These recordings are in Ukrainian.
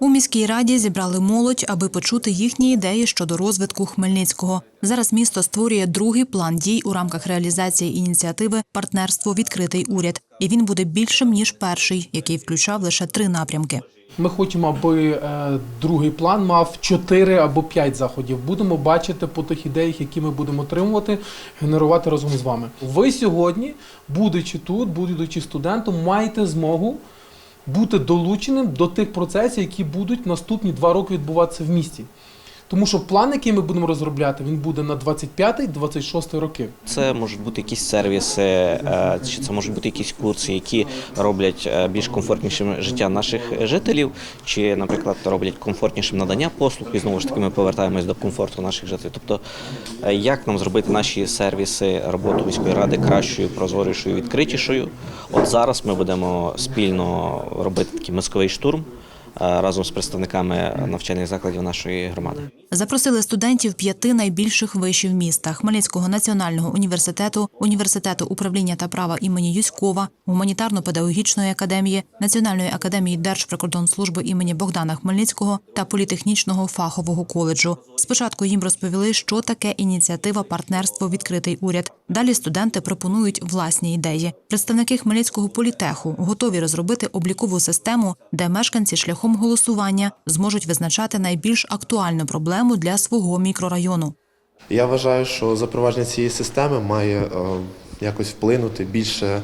У міській раді зібрали молодь, аби почути їхні ідеї щодо розвитку Хмельницького. Зараз місто створює другий план дій у рамках реалізації ініціативи Партнерство відкритий уряд, і він буде більшим ніж перший, який включав лише три напрямки. Ми хочемо, аби е, другий план мав 4 або 5 заходів. Будемо бачити по тих ідеях, які ми будемо отримувати, генерувати разом з вами. Ви сьогодні, будучи тут, будучи студентом, маєте змогу бути долученим до тих процесів, які будуть наступні два роки відбуватися в місті. Тому що план, який ми будемо розробляти, він буде на 25-26 роки. Це можуть бути якісь сервіси, е, чи це можуть бути якісь курси, які роблять е, більш комфортнішим життя наших жителів, чи, наприклад, роблять комфортнішим надання послуг, і знову ж таки ми повертаємось до комфорту наших жителів. Тобто, е, як нам зробити наші сервіси, роботу міської ради кращою, прозорішою, відкритішою. От зараз ми будемо спільно робити такий мозковий штурм разом з представниками навчальних закладів нашої громади. Запросили студентів п'яти найбільших вишів міста: Хмельницького національного університету, університету управління та права імені Юськова, гуманітарно-педагогічної академії, Національної академії Держприкордонслужби імені Богдана Хмельницького та політехнічного фахового коледжу. Спочатку їм розповіли, що таке ініціатива партнерство відкритий уряд. Далі студенти пропонують власні ідеї. Представники Хмельницького політеху готові розробити облікову систему, де мешканці шляхом голосування зможуть визначати найбільш актуальну проблему для свого мікрорайону. Я вважаю, що запровадження цієї системи має е, якось вплинути більше,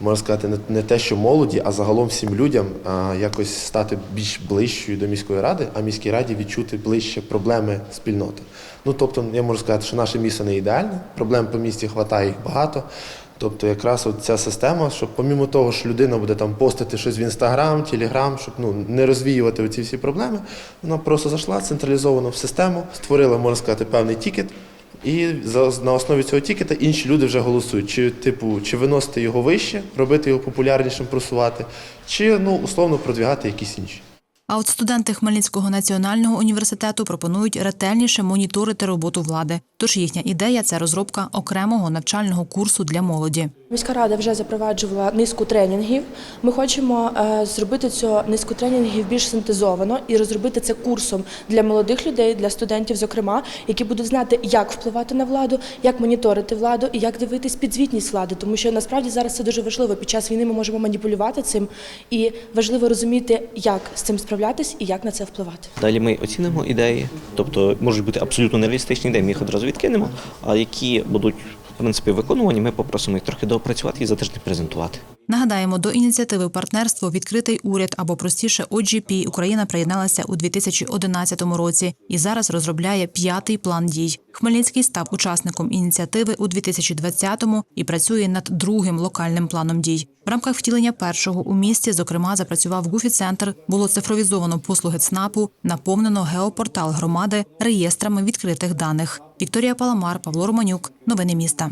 можна сказати, не, не те, що молоді, а загалом всім людям е, якось стати більш ближчою до міської ради, а міській раді відчути ближче проблеми спільноти. Ну тобто, я можу сказати, що наше місто не ідеальне, проблем по місті вистачає їх багато. Тобто, якраз от ця система, щоб помімо того, що людина буде там постити щось в інстаграм, телеграм, щоб ну не розвіювати оці всі проблеми, вона просто зайшла централізовано в систему, створила, можна сказати, певний тікет. І на основі цього тікета інші люди вже голосують, чи типу, чи виносити його вище, робити його популярнішим, просувати, чи ну условно продвігати якісь інші. А от студенти Хмельницького національного університету пропонують ретельніше моніторити роботу влади. Тож їхня ідея це розробка окремого навчального курсу для молоді. Міська рада вже запроваджувала низку тренінгів. Ми хочемо е, зробити цю низку тренінгів більш синтезовано і розробити це курсом для молодих людей, для студентів, зокрема, які будуть знати, як впливати на владу, як моніторити владу і як дивитись підзвітність влади. Тому що насправді зараз це дуже важливо. Під час війни ми можемо маніпулювати цим, і важливо розуміти, як з цим справлятись і як на це впливати. Далі ми оцінимо ідеї, тобто можуть бути абсолютно нереалістичні ідеї, ми їх одразу відкинемо, а які будуть в принципі виконувані, ми попросимо їх трохи доопрацювати і за тиждень презентувати. Нагадаємо, до ініціативи партнерство відкритий уряд або простіше OGP Україна приєдналася у 2011 році і зараз розробляє п'ятий план дій. Хмельницький став учасником ініціативи у 2020-му і працює над другим локальним планом дій. В рамках втілення першого у місті, зокрема, запрацював гуфі-центр, було цифровізовано послуги ЦНАПу, наповнено геопортал громади реєстрами відкритих даних. Вікторія Паламар, Павло Романюк. Новини міста.